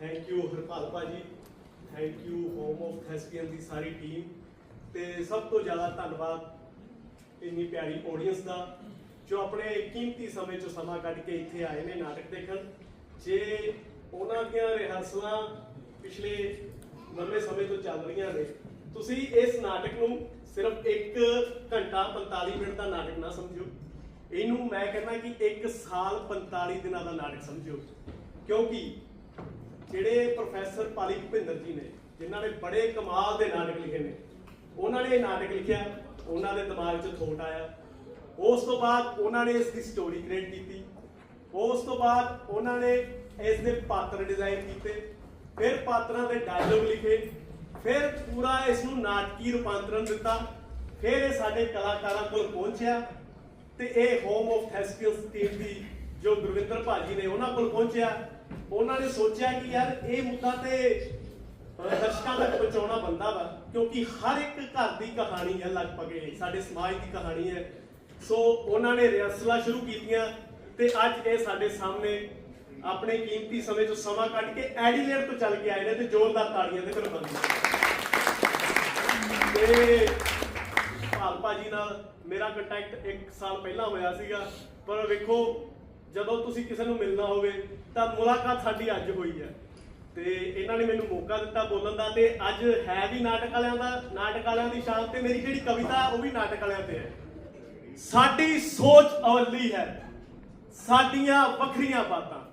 Thank you Harpal ਭਾਜੀ। Thank you Home of Thespian ਦੀ ਸਾਰੀ team ਤੇ ਸਭ ਤੋਂ ਜ਼ਿਆਦਾ ਧੰਨਵਾਦ ਇੰਨੀ ਪਿਆਰੀ ਆਡੀਅנס ਦਾ, ਜੋ ਆਪਣੇ ਕੀਮਤੀ ਸਮੇਂ ਚੋਂ ਸਮਾਂ ਕੱਢ ਕੇ ਇੱਥੇ ਆਏ ਨੇ ਨਾਟਕ ਦੇਖਣ। ਜੇ ਉਹਨਾਂ ਦੀਆਂ ਰਿਹਰਸਲਾਂ ਪਿਛਲੇ ਲੰਮੇ ਸਮੇਂ ਤੋਂ ਚੱਲ ਰਹੀਆਂ ਨੇ, ਤੁਸੀਂ ਇਸ ਨਾਟਕ ਨੂੰ ਸਿਰਫ 1 ਘੰਟਾ 45 ਮਿੰਟ ਦਾ ਨਾਟਕ ਨਾ ਸਮਝੋ ਇਹਨੂੰ ਮੈਂ ਕਹਿੰਦਾ ਕਿ 1 ਸਾਲ 45 ਦਿਨਾਂ ਦਾ ਨਾਟਕ ਸਮਝੋ ਕਿਉਂਕਿ ਜਿਹੜੇ ਪ੍ਰੋਫੈਸਰ ਪਾਲੀ ਭੁਪਿੰਦਰ ਜੀ ਨੇ, ਜਿਨ੍ਹਾਂ ਨੇ ਬੜੇ ਕਮਾਲ ਦੇ ਨਾਟਕ ਲਿਖੇ ਨੇ, ਉਹਨਾਂ ਨੇ ਇਹ ਨਾਟਕ ਲਿਖਿਆ, ਉਹਨਾਂ ਦੇ ਦਿਮਾਗ 'ਚ ਥੋਟ ਆਇਆ। ਉਸ ਤੋਂ ਬਾਅਦ ਉਹਨਾਂ ਨੇ ਇਸ ਦੀ ਸਟੋਰੀ ਕ੍ਰੀਏਟ ਕੀਤੀ। ਉਸ ਤੋਂ ਬਾਅਦ ਉਹਨਾਂ ਨੇ ਇਸ ਦੇ ਪਾਤਰ ਡਿਜ਼ਾਈਨ ਕੀਤੇ। ਫਿਰ ਪਾਤਰਾਂ ਦੇ ਡਾਇਲੋਗ ਲਿਖੇ। ਫਿਰ ਪੂਰਾ ਇਸ ਨੂੰ ਨਾਟਕੀ ਰੂਪਾਂਤਰਨ ਦਿੱਤਾ। ਫਿਰ ਇਹ ਸਾਡੇ ਕਲਾਕਾਰਾਂ ਕੋਲ ਪਹੁੰਚਿਆ ਤੇ ਇਹ ਹੋਮ ਆਫ ਥੈਸਪੀਅਨਸ ਟੀਮ ਦੀ ਜੋ ਗੁਰਵਿੰਦਰ ਭਾਜੀ ਨੇ ਉਹਨਾਂ ਕੋਲ ਪਹੁੰਚਿਆ। ਉਹਨਾਂ ਨੇ ਸੋਚਿਆ ਕਿ ਯਾਰ ਇਹ ਮੁੱਦਾ ਤੇ ਦਰਸ਼ਕਾਂ ਤੱਕ ਪਹੁੰਚਾਉਣਾ ਬੰਦਾ ਵਾ, ਕਿਉਂਕਿ ਹਰ ਇੱਕ ਘਰ ਦੀ ਕਹਾਣੀ ਹੈ ਲਗਭਗ ਇਹ, ਸਾਡੇ ਸਮਾਜ ਦੀ ਕਹਾਣੀ ਹੈ। ਸੋ ਉਹਨਾਂ ਨੇ ਰਿਹਰਸਲਾਂ ਸ਼ੁਰੂ ਕੀਤੀਆਂ ਤੇ ਅੱਜ ਇਹ ਸਾਡੇ ਸਾਹਮਣੇ ਆਪਣੇ ਕੀਮਤੀ ਸਮੇਂ ਤੋਂ ਸਮਾਂ ਕੱਢ ਕੇ ਐਡੀਲੇਡ ਤੋਂ ਚੱਲ ਕੇ ਆਏ ਨੇ ਤੇ ਜ਼ੋਰਦਾਰ ਤਾੜੀਆਂ ਦੇ ਫਿਰ ਬੰਦੀ ਤੇ ਭਾਲ ਭਾਜੀ ਨਾਲ ਮੇਰਾ ਕੰਟੈਕਟ 1 ਸਾਲ ਪਹਿਲਾਂ ਹੋਇਆ ਸੀਗਾ, ਪਰ ਵੇਖੋ ਜਦੋਂ ਤੁਸੀਂ ਕਿਸੇ ਨੂੰ ਮਿਲਣਾ ਹੋਵੇ ਤਾਂ ਮੁਲਾਕਾਤ ਸਾਡੀ ਅੱਜ ਹੋਈ ਹੈ। ਤੇ ਇਹਨਾਂ ਨੇ ਮੈਨੂੰ ਮੌਕਾ ਦਿੱਤਾ ਬੋਲਣ ਦਾ ਤੇ ਅੱਜ ਹੈ ਵੀ ਨਾਟਕ ਵਾਲਿਆਂ ਦਾ, ਨਾਟਕ ਵਾਲਿਆਂ ਦੀ ਸ਼ਾਨ ਤੇ ਮੇਰੀ ਜਿਹੜੀ ਕਵਿਤਾ ਉਹ ਵੀ ਨਾਟਕ ਵਾਲਿਆਂ ਤੇ ਹੈ। ਸਾਡੀ ਸੋਚ ਅਵੱਲੀ ਹੈ। ਸਾਡੀਆਂ ਵੱਖਰੀਆਂ ਬਾਤਾਂ।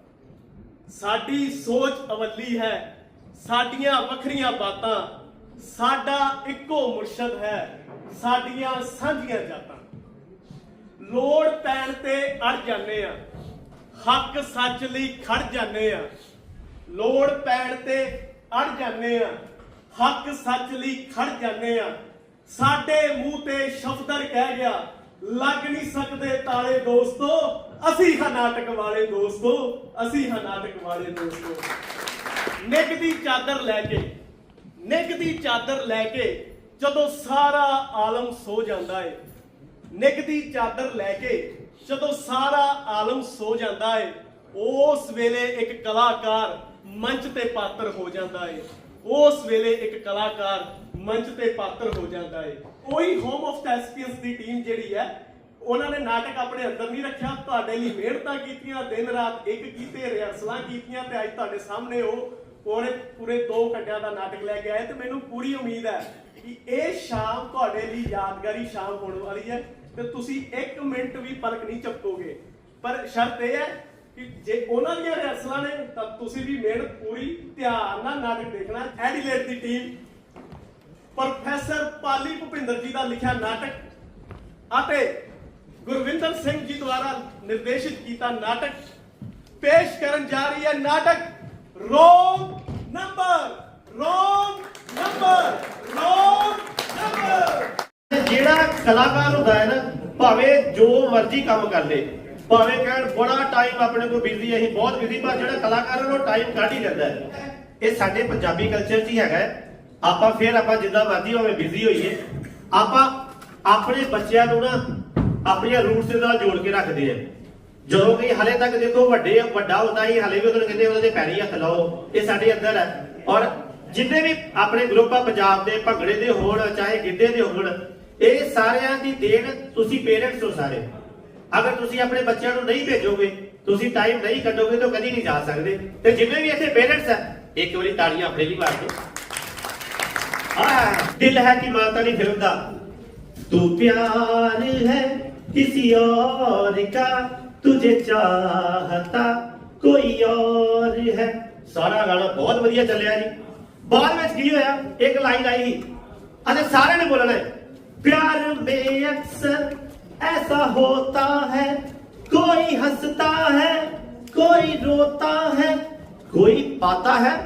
ਸਾਡੀ ਸੋਚ ਅਵੱਲੀ ਹੈ। ਸਾਡੀਆਂ ਵੱਖਰੀਆਂ ਬਾਤਾਂ। ਸਾਡਾ ਇੱਕੋ ਮੁਰਸ਼ਦ ਹੈ। ਸਾਡੀਆਂ ਸਾਂਝੀਆਂ ਜਾਤਾਂ। ਲੋੜ ਪੈਣ ਤੇ ਅੜ ਜਾਂਦੇ ਆ ਹੱਕ ਸੱਚ ਲਈ ਖੜ ਜਾਂਦੇ ਆ। ਲੋੜ ਪੈਣ ਤੇ ਅੜ ਜਾਂਦੇ ਆ। ਹੱਕ ਸੱਚ ਲਈ ਖੜ ਜਾਂਦੇ ਆ। ਸਾਡੇ ਮੂੰਹ ਤੇ ਸ਼ਬਦਰ ਕਹਿ ਗਿਆ। ਲੱਗ ਨਹੀਂ ਸਕਦੇ ਤਾਲੇ ਦੋਸਤੋ, ਅਸੀਂ ਹਾਂ ਨਾਟਕ ਵਾਲੇ ਦੋਸਤੋ, ਅਸੀਂ ਹਾਂ ਨਾਟਕ ਵਾਲੇ ਦੋਸਤੋ। ਨਿੱਘ ਦੀ ਚਾਦਰ ਲੈ ਕੇ, ਨਿੱਘ ਦੀ ਚਾਦਰ ਲੈ ਕੇ ਜਦੋਂ ਸਾਰਾ ਆਲਮ ਸੋ ਜਾਂਦਾ ਏ। ਨਿੱਘ ਦੀ ਚਾਦਰ ਲੈ ਕੇ ਜਦੋਂ ਸਾਰਾ ਆਲਮ ਸੋ ਜਾਂਦਾ ਏ, ਉਸ ਵੇਲੇ ਇੱਕ ਕਲਾਕਾਰ ਮੰਚ ਤੇ ਪਾਤਰ ਹੋ ਜਾਂਦਾ ਏ। ਉਸ ਵੇਲੇ ਇੱਕ ਕਲਾਕਾਰ ਮੰਚ ਤੇ ਪਾਤਰ ਹੋ ਜਾਂਦਾ ਏ। ਉਹੀ ਹੋਮ ਆਫ ਥੈਸਪੀਅਨਸ ਦੀ ਟੀਮ ਜਿਹੜੀ ਹੈ, ਉਹਨਾਂ ਨੇ ਨਾਟਕ ਆਪਣੇ ਅੰਦਰ ਨਹੀਂ ਰੱਖਿਆ। ਤੁਹਾਡੇ ਲਈ ਮਿਹਨਤਾਂ ਕੀਤੀਆਂ, ਦਿਨ ਰਾਤ ਇੱਕ ਕੀਤੇ, ਰਿਹਰਸਲਾਂ ਕੀਤੀਆਂ ਤੇ ਅੱਜ ਤੁਹਾਡੇ ਸਾਹਮਣੇ ਉਹ ਪੂਰੇ ਪੂਰੇ 2 ਘੰਟਿਆਂ ਦਾ ਨਾਟਕ ਲੈ ਕੇ ਆਏ ਤੇ ਮੈਨੂੰ ਪੂਰੀ ਉਮੀਦ ਹੈ ਕਿ ਇਹ ਸ਼ਾਮ ਤੁਹਾਡੇ ਲਈ ਯਾਦਗਾਰੀ ਸ਼ਾਮ ਹੋਣ ਵਾਲੀ ਹੈ। ਤੇ ਤੁਸੀਂ 1 ਮਿੰਟ ਵੀ ਪਲਕ ਨਹੀਂ ਝਪਕੋਗੇ ਪਰ ਸ਼ਰਤ ਇਹ ਹੈ ਕਿ ਜੇ ਉਹਨਾਂ ਦੀਆਂ ਰਿਹਰਸਲਾਂ ਨੇ, ਤਾਂ ਤੁਸੀਂ ਵੀ ਮਿਹਨਤ ਪੂਰੀ ਧਿਆਨ ਨਾਲ ਨਾਟਕ ਦੇਖਣਾ। ਐਡੀਲੇਟ ਦੀ ਟੀਮ ਪ੍ਰੋਫੈਸਰ ਪਾਲੀ ਭੁਪਿੰਦਰ ਜੀ ਦਾ ਲਿਖਿਆ ਨਾਟਕ ਅਤੇ ਗੁਰਵਿੰਦਰ ਸਿੰਘ ਜੀ ਦੁਆਰਾ ਨਿਰਦੇਸ਼ਿਤ ਕੀਤਾ ਨਾਟਕ, ਪੇਸ਼ ਕਰਨ ਜਾ ਰਹੀ ਹੈ ਨਾਟਕ wrong number wrong number wrong number. ਜਿਹੜਾ ਕਲਾਕਾਰ ਹੁੰਦਾ ਹੈ ਨਾ, ਭਾਵੇਂ ਜੋ ਮਰਜ਼ੀ ਕੰਮ ਕਰ ਲੇ, ਭਾਵੇਂ ਕਹਿਣ ਬੜਾ ਟਾਈਮ ਆਪਣੇ ਕੋਲ ਬਿਜ਼ੀ ਹੈ, ਅਸੀਂ ਬਹੁਤ ਬਿਜ਼ੀ, ਪਰ ਜਿਹੜਾ ਕਲਾਕਾਰ ਉਹ ਟਾਈਮ ਕੱਢ ਹੀ ਲੈਂਦਾ ਹੈ। ਇਹ ਸਾਡੇ ਪੰਜਾਬੀ ਕਲਚਰ 'ਚ ਹੀ ਹੈਗਾ ਆਪਾਂ ਫਿਰ ਆਪਾਂ ਜਿੱਦਾਂ ਮਰਜ਼ੀ ਹੋਵੇ, ਬਿਜ਼ੀ ਹੋਈਏ, ਆਪਾਂ ਆਪਣੇ ਬੱਚਿਆਂ ਨੂੰ ਨਾ ਆਪਣੀਆਂ ਰੂਟਸ ਦੇ ਨਾਲ ਜੋੜ ਕੇ ਰੱਖਦੇ ਆ ਜਦੋਂ ਕਿ ਹਲੇ ਤੱਕ ਦੇਖੋ, ਵੱਡੇ, ਵੱਡਾ ਹੁੰਦਾ ਹੀ, ਹਲੇ ਵੀ ਉਹਨੂੰ ਕਹਿੰਦੇ ਉਹਨਾਂ ਦੇ ਪੈਰੀ ਹੱਥ ਲਾਓ, ਇਹ ਸਾਡੇ ਅੰਦਰ ਹੈ। ਔਰ ਜਿੰਨੇ ਵੀ ਆਪਣੇ ਗਰੁੱਪ ਆ, ਪੰਜਾਬ ਦੇ, ਭੰਗੜੇ ਦੇ ਹੋਣ, ਚਾਹੇ ਗਿੱਧੇ ਦੇ ਹੋਣ ਇਹ ਸਾਰਿਆਂ ਦੀ ਦੇਣ ਤੁਸੀਂ ਪੇਰੈਂਟਸ ਹੋ ਸਾਰੇ ਅਗਰ ਤੁਸੀਂ ਆਪਣੇ ਬੱਚਿਆਂ ਨੂੰ ਨਹੀਂ ਭੇਜੋਗੇ ਤੁਸੀਂ ਟਾਈਮ ਨਹੀਂ ਕੱਢੋਗੇ ਤਾਂ ਕਦੀ ਨਹੀਂ ਜਾ ਸਕਦੇ ਤੇ ਜਿੰਨੇ ਵੀ ਇੱਥੇ ਪੇਰੈਂਟਸ ਆ ਇੱਕ ਵਾਰੀ ਤਾੜੀਆਂ ਆਪਣੇ ਲਈ ਮਾਰ ਦਿਓ ਆ ਦਿਲ ਹੈ ਕਿ ਮਾਤਾ ਦੀ ਫਿਲਮ ਦਾ तू प्यार है किसी और का तुझे चाहता कोई और है ਸਾਰਾ ਗਾਣਾ ਬਹੁਤ ਵਧੀਆ ਚੱਲਿਆ ਜੀ ਬਾਅਦ ਵਿੱਚ ਕੀ ਹੋਇਆ ਇੱਕ ਲਾਈਨ ਆਈ ਸੀ ਅਤੇ ਸਾਰਿਆਂ ਨੇ ਬੋਲਣਾ ਹੈ प्यार में अक्सर ऐसा होता है कोई हंसता है कोई रोता है कोई पाता है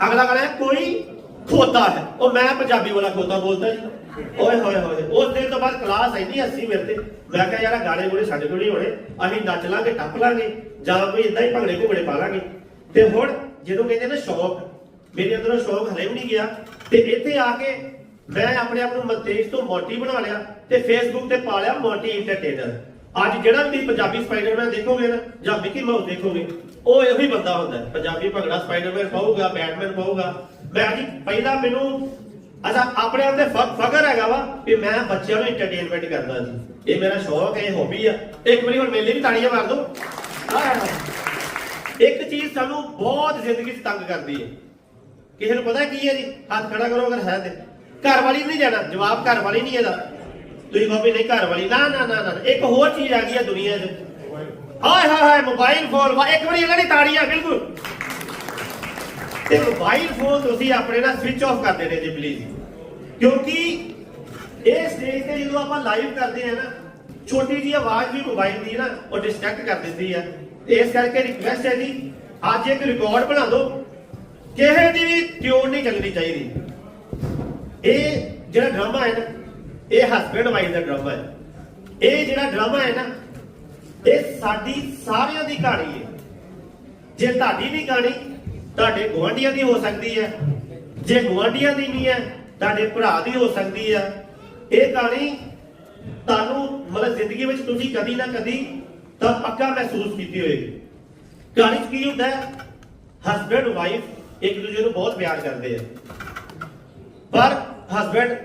ਅਗਲਾ ਗਾਣਾ ਹੈ ਕੋਈ ਖੋਤਾ ਹੈ ਉਹ ਮੈਂ ਪੰਜਾਬੀ ਵਾਲਾ ਖੋਤਾ ਬੋਲਦਾ ਜੀ ਓਏ ਹੋਏ ਹੋਏ ਉਸ ਦਿਨ ਤੋਂ ਬਾਅਦ ਕਲਾਸ ਇੰਨੀ ਹੱਸੀ ਮੇਰੇ ਤੇ ਮੈਂ ਕਿਹਾ ਯਾਰ ਆਹ ਗਾਣੇ ਗੋਲੇ ਸਾਡੇ ਕੋਲ ਨਹੀਂ ਹੋਣੇ ਅਸੀਂ ਨੱਚ ਲਾਂਗੇ ਟੱਪ ਲਾਂਗੇ ਜਾਂ ਕੋਈ ਇਦਾਂ ਹੀ ਭੰਗੜੇ ਘੁੰਗੜੇ ਪਾ ਲਾਂਗੇ ਤੇ ਹੁਣ ਜਦੋਂ ਕਹਿੰਦੇ ਨਾ ਸ਼ੌਕ ਮੇਰੇ ਅੰਦਰੋਂ ਸ਼ੌਕ ਹਲੇ ਵੀ ਨਹੀਂ ਗਿਆ ਤੇ ਇੱਥੇ ਆ ਕੇ ਮੈਂ ਆਪਣੇ ਆਪ ਨੂੰ ਮਤੇਸ਼ ਤੋਂ ਮੋਟੀ ਬਣਾ ਲਿਆ ਤੇ ਫੇਸਬੁੱਕ ਤੇ ਪਾ ਲਿਆ ਮੋਟੀ ਇੰਟਰਟੇਨਰ ਅੱਜ ਜਿਹੜਾ ਵੀ ਪੰਜਾਬੀ ਸਪਾਈਡਰਮੈਨ ਦੇਖੋਗੇ ਨਾ, ਜਾਂ ਮਿਕੀ ਮਾਊਸ ਦੇਖੋਗੇ, ਉਹ ਇਹੋ ਹੀ ਬੰਦਾ ਹੁੰਦਾ ਪੰਜਾਬੀ ਭੰਗੜਾ ਸਪਾਈਡਰਮੈਨ ਪਾਊਗਾ ਬੈਟਮੈਨ ਪਾਊਗਾ। ਮੈਂ ਜੀ ਪਹਿਲਾਂ ਮੈਨੂੰ ਅੱਛਾ ਆਪਣੇ ਆਪ ਤੇ ਫਖਰ ਹੈਗਾ ਵਾ ਕਿ ਮੈਂ ਬੱਚਿਆਂ ਨੂੰ ਐਂਟਰਟੇਨਮੈਂਟ ਕਰਦਾ ਜੀ। ਇਹ ਮੇਰਾ ਸ਼ੌਕ ਹੈ ਇਹ ਹੌਬੀ ਆ। ਇੱਕ ਵਾਰੀ ਹੁਣ ਮੇਲੇ ਵੀ ਤਾੜੀਆਂ ਮਾਰ ਦੋ। ਇੱਕ ਚੀਜ਼ ਸਾਨੂੰ ਬਹੁਤ ਜ਼ਿੰਦਗੀ 'ਚ ਤੰਗ ਕਰਦੀ ਹੈ। ਕਿਸੇ ਨੂੰ ਪਤਾ ਕੀ ਹੈ ਜੀ? ਹੱਥ ਖੜਾ ਕਰੋ ਅਗਰ ਹੈ ਤੇ। ਘਰ ਵਾਲੀ ਨਹੀਂ ਜਾਣਾ, ਜਵਾਬ ਘਰ ਵਾਲੀ ਨਹੀਂ ਇਹਦਾ। ਤੁਸੀਂ ਕਹੋ ਵੀ ਨਹੀਂ ਘਰ ਵਾਲੀ ਨਾ ਨਾ ਨਾ ਨਾ, ਇੱਕ ਹੋਰ ਚੀਜ਼ ਆ ਗਈ ਹੈ ਦੁਨੀਆ 'ਚ। ਹਾਏ ਹਾਏ ਹਾਏ ਮੋਬਾਈਲ ਫੋਨ ਵਾ ਇੱਕ ਵਾਰੀ ਇਹਨਾਂ ਦੀ ਤਾੜੀਆਂ ਬਿਲਕੁਲ। ਤੇ ਮੋਬਾਈਲ ਫੋਨ ਤੁਸੀਂ ਆਪਣੇ ਨਾਲ ਸਵਿਚ ਆਫ ਕਰ ਦੇਣੇ ਜੀ ਪਲੀਜ਼ ਕਿਉਂਕਿ ਇਹ ਸਟੇਜ ਤੇ ਜਦੋਂ ਆਪਾਂ ਲਾਈਵ ਕਰਦੇ ਆ ਨਾ, ਛੋਟੀ ਜੀ ਆਵਾਜ਼ ਵੀ ਮੋਬਾਈਲ ਦੀ ਨਾ, ਉਹ ਡਿਸਟਰੈਕਟ ਕਰ ਦਿੰਦੀ ਆ। ਇਸ ਕਰਕੇ ਰਿਕਵੈਸਟ ਹੈ ਜੀ, ਅੱਜ ਇੱਕ ਰਿਕਾਰਡ ਬਣਾ ਦਿਓ। ਕਿਸੇ ਦੀ ਵੀ ਟਿਊਨ ਨਹੀਂ ਚੱਲਣੀ ਚਾਹੀਦੀ। ਇਹ ਜਿਹੜਾ ਡਰਾਮਾ ਹੈ ਨਾ, ਇਹ ਹਸਬੰਡ ਵਾਈਫ ਦਾ ਡਰਾਮਾ ਹੈ। ਇਹ ਜਿਹੜਾ ਡਰਾਮਾ ਹੈ ਨਾ, ਇਹ ਸਾਡੀ ਸਾਰਿਆਂ ਦੀ ਕਹਾਣੀ ਹੈ। ਜੇ ਤੁਹਾਡੀ ਵੀ ਕਹਾਣੀ ਤੁਹਾਡੇ ਗੁਆਂਢੀਆਂ ਦੀ ਹੋ ਸਕਦੀ ਹੈ, ਜੇ ਗੁਆਂਢੀਆਂ ਦੀ ਨਹੀਂ ਹੈ, ਤੁਹਾਡੇ ਭਰਾ ਦੀ ਹੋ ਸਕਦੀ ਹੈ। ਇਹ ਕਹਾਣੀ ਤੁਹਾਨੂੰ ਮਤਲਬ ਜ਼ਿੰਦਗੀ ਵਿੱਚ ਤੁਸੀਂ ਕਦੀ ਨਾ ਕਦੀ ਤਾਂ ਪੱਕਾ ਮਹਿਸੂਸ ਕੀਤੀ ਹੋਏਗੀ। ਕਹਾਣੀ 'ਚ ਕੀ ਹੁੰਦਾ ਹੈ? ਹਸਬੰਡ ਵਾਈਫ ਇੱਕ ਦੂਜੇ ਨੂੰ ਬਹੁਤ ਪਿਆਰ ਕਰਦੇ ਆ। ਪਰ ਹਸਬੰਡ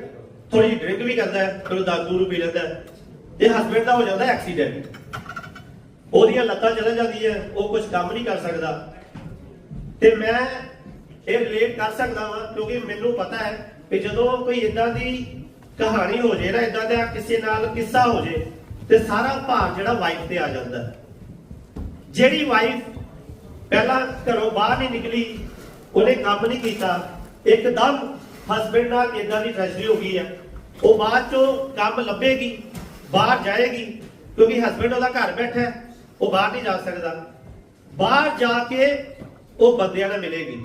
ਥੋੜੀ ਡਰਿੰਕ ਵੀ ਕਰਦਾ ਹੈ ਥੋੜਾ ਦਾਰੂ ਦੂਰੂ ਪੀ ਲੈਂਦਾ ਹੈ। ਤੇ ਹਸਬੰਡ ਦਾ ਹੋ ਜਾਂਦਾ ਐਕਸੀਡੈਂਟ ਉਹਦੀਆਂ ਲੱਤਾਂ ਚਲੇ ਜਾਂਦੀਆਂ ਉਹ ਕੁਝ ਕੰਮ ਨਹੀਂ ਕਰ ਸਕਦਾ। ਤੇ ਮੈਂ ਇਹ ਰਿਲੇਟ ਕਰ ਸਕਦਾ ਹਾਂ ਕਿਉਂਕਿ ਮੈਨੂੰ ਪਤਾ ਹੈ ਕਿ ਜਦੋਂ ਕੋਈ ਇਦਾਂ ਦੀ ਕਹਾਣੀ ਹੋ ਜੇ ਨਾ ਇਦਾਂ ਦਾ ਕਿਸੇ ਨਾਲ ਕਿੱਸਾ ਹੋ ਜੇ, ਤੇ ਸਾਰਾ ਭਾਰ ਜਿਹੜਾ ਵਾਈਫ ਤੇ ਆ ਜਾਂਦਾ ਜਿਹੜੀ ਵਾਈਫ ਪਹਿਲਾਂ ਘਰੋਂ ਬਾਹਰ ਨਹੀਂ ਨਿਕਲੀ, ਉਹਨੇ ਕੰਮ ਨਹੀਂ ਕੀਤਾ, ਇੱਕਦਮ ਹਸਬੰਡ ਨਾਲ ਇਦਾਂ ਦੀ ਟ੍ਰੈਜਡੀ ਹੋ ਗਈ ਹੈ ਉਹ ਬਾਅਦ ਚੋਂ ਕੰਮ ਲੱਭੇਗੀ, ਬਾਹਰ ਜਾਏਗੀ, ਕਿਉਂਕਿ ਹਸਬੰਡ ਉਹਦਾ ਘਰ ਬੈਠਾ ਹੈ, ਉਹ ਬਾਹਰ ਨਹੀਂ ਜਾ ਸਕਦਾ। ਬਾਹਰ ਜਾ ਕੇ ਉਹ ਬੰਦਿਆਂ ਨਾਲ ਮਿਲੇਗੀ।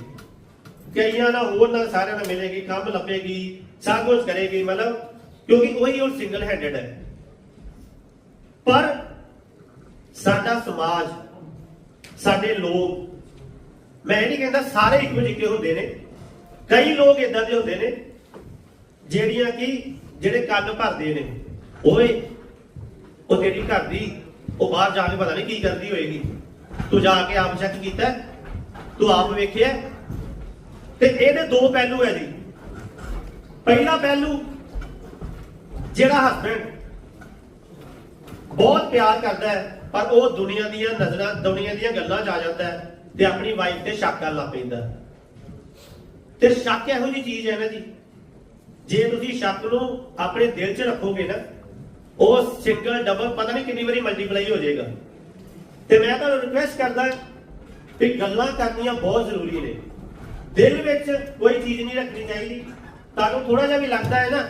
ਕਈਆਂ ਨਾਲ, ਹੋਰ ਨਾਲ ਸਾਰਿਆਂ ਨਾਲ ਮਿਲੇਗੀ, ਕੰਮ ਲੱਭੇਗੀ, ਸਭ ਕੁਝ ਕਰੇਗੀ, ਮਤਲਬ ਕਿਉਂਕਿ ਉਹੀ ਹੁਣ ਸਿੰਗਲ ਹੈਂਡਡ ਹੈ। ਪਰ ਸਾਡਾ ਸਮਾਜ, ਸਾਡੇ ਲੋਕ, ਮੈਂ ਇਹ ਨਹੀਂ ਕਹਿੰਦਾ ਸਾਰੇ ਇੱਕੋ ਜਿਹੇ ਹੁੰਦੇ ਨੇ ਕਈ ਲੋਕ ਇਦਾਂ ਦੇ ਹੁੰਦੇ ਨੇ, ਜਿਹੜੀਆਂ ਕਿ ਜਿਹੜੇ ਕੰਨ ਭਰਦੇ ਨੇ ਓਏ ਉਹ ਤੇਰੀ ਘਰ ਦੀ, ਉਹ ਬਾਹਰ ਜਾ ਕੇ ਪਤਾ ਨਹੀਂ ਕੀ ਕਰਦੀ ਹੋਏਗੀ। ਤੂੰ ਜਾ ਕੇ ਆਪ ਚੈੱਕ ਕੀਤਾ, ਤੂੰ ਆਪ ਵੇਖਿਆ? ਤੇ ਇਹਦੇ ਦੋ ਪਹਿਲੂ ਹੈ ਜੀ। ਪਹਿਲਾ ਪਹਿਲੂ, ਜਿਹੜਾ ਹਸਬੰਡ ਬਹੁਤ ਪਿਆਰ ਕਰਦਾ ਹੈ, ਪਰ ਉਹ ਦੁਨੀਆ ਦੀਆਂ ਨਜ਼ਰਾਂ, ਦੁਨੀਆ ਦੀਆਂ ਗੱਲਾਂ ਜਾ ਜਾਂਦਾ ਹੈ ਤੇ ਆਪਣੀ ਵਾਈਫ ਤੇ ਸ਼ੱਕ ਕਰਨ ਲੱਗ ਪੈਂਦਾ ਤੇ ਸ਼ੱਕ ਇਹੋ ਜਿਹੀ ਚੀਜ਼ ਹੈ ਨਾ ਜੀ। ਜੇ ਤੁਸੀਂ ਸ਼ੱਕ ਨੂੰ ਆਪਣੇ ਦਿਲ 'ਚ ਰੱਖੋਗੇ ਨਾ, ਉਹ ਸਿੰਗਲ ਡਬਲ ਪਤਾ ਨਹੀਂ ਕਿੰਨੀ ਵਾਰੀ ਮਲਟੀਪਲਾਈ ਹੋ ਜਾਏਗਾ। ਤੇ ਮੈਂ ਤੁਹਾਨੂੰ ਰਿਕੁਐਸਟ ਕਰਦਾ ਕਿ ਗੱਲਾਂ ਕਰਨੀਆਂ ਬਹੁਤ ਜ਼ਰੂਰੀ ਨੇ। ਦਿਲ ਵਿੱਚ ਕੋਈ ਚੀਜ਼ ਨਹੀਂ ਰੱਖਣੀ ਚਾਹੀਦੀ। ਤੁਹਾਨੂੰ ਥੋੜਾ ਜਿਹਾ ਵੀ ਲੱਗਦਾ ਹੈ ਨਾ,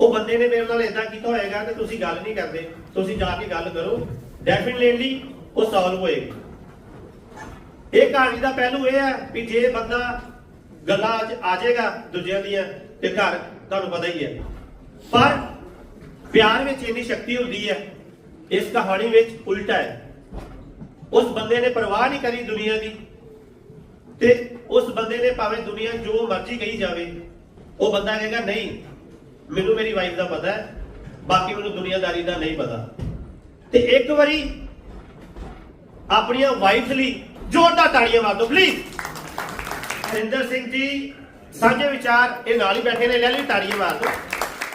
ਉਹ ਬੰਦੇ ਨੇ ਮੇਰੇ ਨਾਲ ਇਦਾਂ ਕੀਤਾ ਹੋਏਗਾ ਤੇ ਤੁਸੀਂ ਗੱਲ ਨਹੀਂ ਕਰਦੇ। ਤੁਸੀਂ ਜਾ ਕੇ ਗੱਲ ਕਰੋ। ਡੈਫੀਨਿਟਲੀ ਉਹ ਸੋਲਵ ਹੋਏਗੀ। ਇਹ ਕਹਾਣੀ ਦਾ ਪਹਿਲੂ ਇਹ ਹੈ ਕਿ ਜੇ ਬੰਦਾ ਗੱਲਾਂ ਅੱਜ ਆ ਜਾਏਗਾ ਦੂਜਿਆਂ ਦੀਆਂ ਤੇ ਘਰ, ਤੁਹਾਨੂੰ ਪਤਾ ਹੀ ਹੈ। ਪਰ ਪਿਆਰ ਵਿੱਚ ਇੰਨੀ ਸ਼ਕਤੀ ਹੁੰਦੀ ਹੈ, ਇਸ ਕਹਾਣੀ ਵਿੱਚ ਉਲਟਾ ਹੈ। ਉਸ ਬੰਦੇ ਨੇ ਪਰਵਾਹ ਨਹੀਂ ਕਰੀ ਦੁਨੀਆ ਦੀ ਤੇ ਉਸ ਬੰਦੇ ਨੇ ਭਾਵੇਂ ਦੁਨੀਆ ਜੋ ਮਰਜ਼ੀ ਕਹੀ ਜਾਵੇ, ਉਹ ਬੰਦਾ ਕਹੇਗਾ, ਨਹੀਂ, ਮੈਨੂੰ ਮੇਰੀ ਵਾਈਫ ਦਾ ਪਤਾ ਹੈ, ਬਾਕੀ ਮੈਨੂੰ ਦੁਨੀਆਦਾਰੀ ਦਾ ਨਹੀਂ ਪਤਾ। ਤੇ ਇੱਕ ਵਾਰੀ ਆਪਣੀਆਂ ਵਾਈਫ ਲਈ ਜ਼ੋਰਦਾਰ ਤਾੜੀਆਂ ਮਾਰ ਦਿਓ ਪਲੀਜ਼ ਹਰਿੰਦਰ ਸਿੰਘ ਜੀ, ਸਾਂਝੇ ਵਿਚਾਰ, ਇਹ ਨਾਲ ਹੀ ਬੈਠੇ ਨੇ, ਲੈ ਲਈ ਤਾੜੀਆਂ ਮਾਰ ਦਿਓ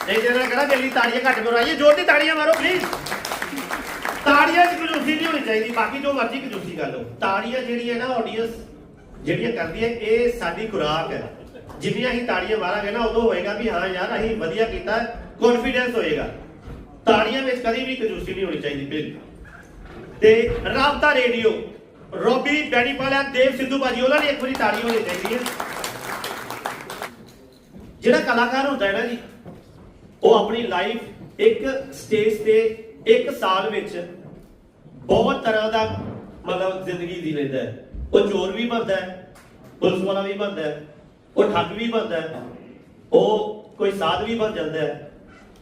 ਨਹੀਂ ਜਨਾ ਕਰਾ ਜਲਦੀ ਤਾੜੀਆਂ ਘੱਟ ਮਰਾਈਏ ਜ਼ੋਰ ਦੀ ਤਾੜੀਆਂ ਮਾਰੋ ਪਲੀਜ਼ ਤਾੜੀਆਂ 'ਚ ਕੰਜੂਸੀ ਨਹੀਂ ਹੋਣੀ ਚਾਹੀਦੀ, ਬਾਕੀ ਜੋ ਮਰਜ਼ੀ ਕੰਜੂਸੀ ਕਰ ਲਓ। ਤਾੜੀਆਂ ਜਿਹੜੀਆਂ ਨਾ ਆਡੀਅנס ਜਿਹੜੀਆਂ ਕਰਦੀ ਹੈ ਇਹ ਸਾਡੀ ਖੁਰਾਕ ਹੈ। ਜਿੰਨੀਆਂ ਅਸੀਂ ਤਾੜੀਆਂ ਮਾਰਾਂਗੇ ਨਾ, ਉਦੋਂ ਹੋਏਗਾ ਵੀ ਹਾਂ ਯਾਰ, ਅਸੀਂ ਵਧੀਆ ਕੀਤਾ ਕੌਨਫੀਡੈਂਸ ਹੋਏਗਾ। ਤਾੜੀਆਂ ਵਿੱਚ ਕਦੀ ਵੀ ਕੰਜੂਸੀ ਨਹੀਂ ਹੋਣੀ ਚਾਹੀਦੀ, ਬਿਲਕੁਲ। ਤੇ ਰਾਬਤਾ ਰੇਡੀਓ। ਰੋਬੀ ਬੈਣੀਪਾਲ ਹੈ ਦੇਵ ਸਿੱਧੂ ਭਾਜੀ, ਉਹਨਾਂ ਦੀ ਇੱਕ ਵਾਰੀ ਤਾੜੀ ਹੋਣੀ ਚਾਹੀਦੀ ਹੈ। ਜਿਹੜਾ ਕਲਾਕਾਰ ਹੁੰਦਾ ਹੈ ਨਾ ਜੀ, ਉਹ ਆਪਣੀ ਲਾਈਫ ਇੱਕ ਸਟੇਜ ਤੇ ਇੱਕ ਸਾਲ ਵਿੱਚ ਬਹੁਤ ਤਰ੍ਹਾਂ ਦਾ ਮਤਲਬ ਜ਼ਿੰਦਗੀ ਜੀ ਲੈਂਦਾ ਹੈ। ਉਹ ਚੋਰ ਵੀ ਬਣਦਾ ਹੈ ਪੁਲਿਸ ਵਾਲਾ ਵੀ ਬਣਦਾ ਹੈ, ਉਹ ਠੱਗ ਵੀ ਬਣਦਾ ਹੈ, ਉਹ ਕੋਈ ਸਾਧ ਵੀ ਬਣ ਜਾਂਦਾ ਹੈ।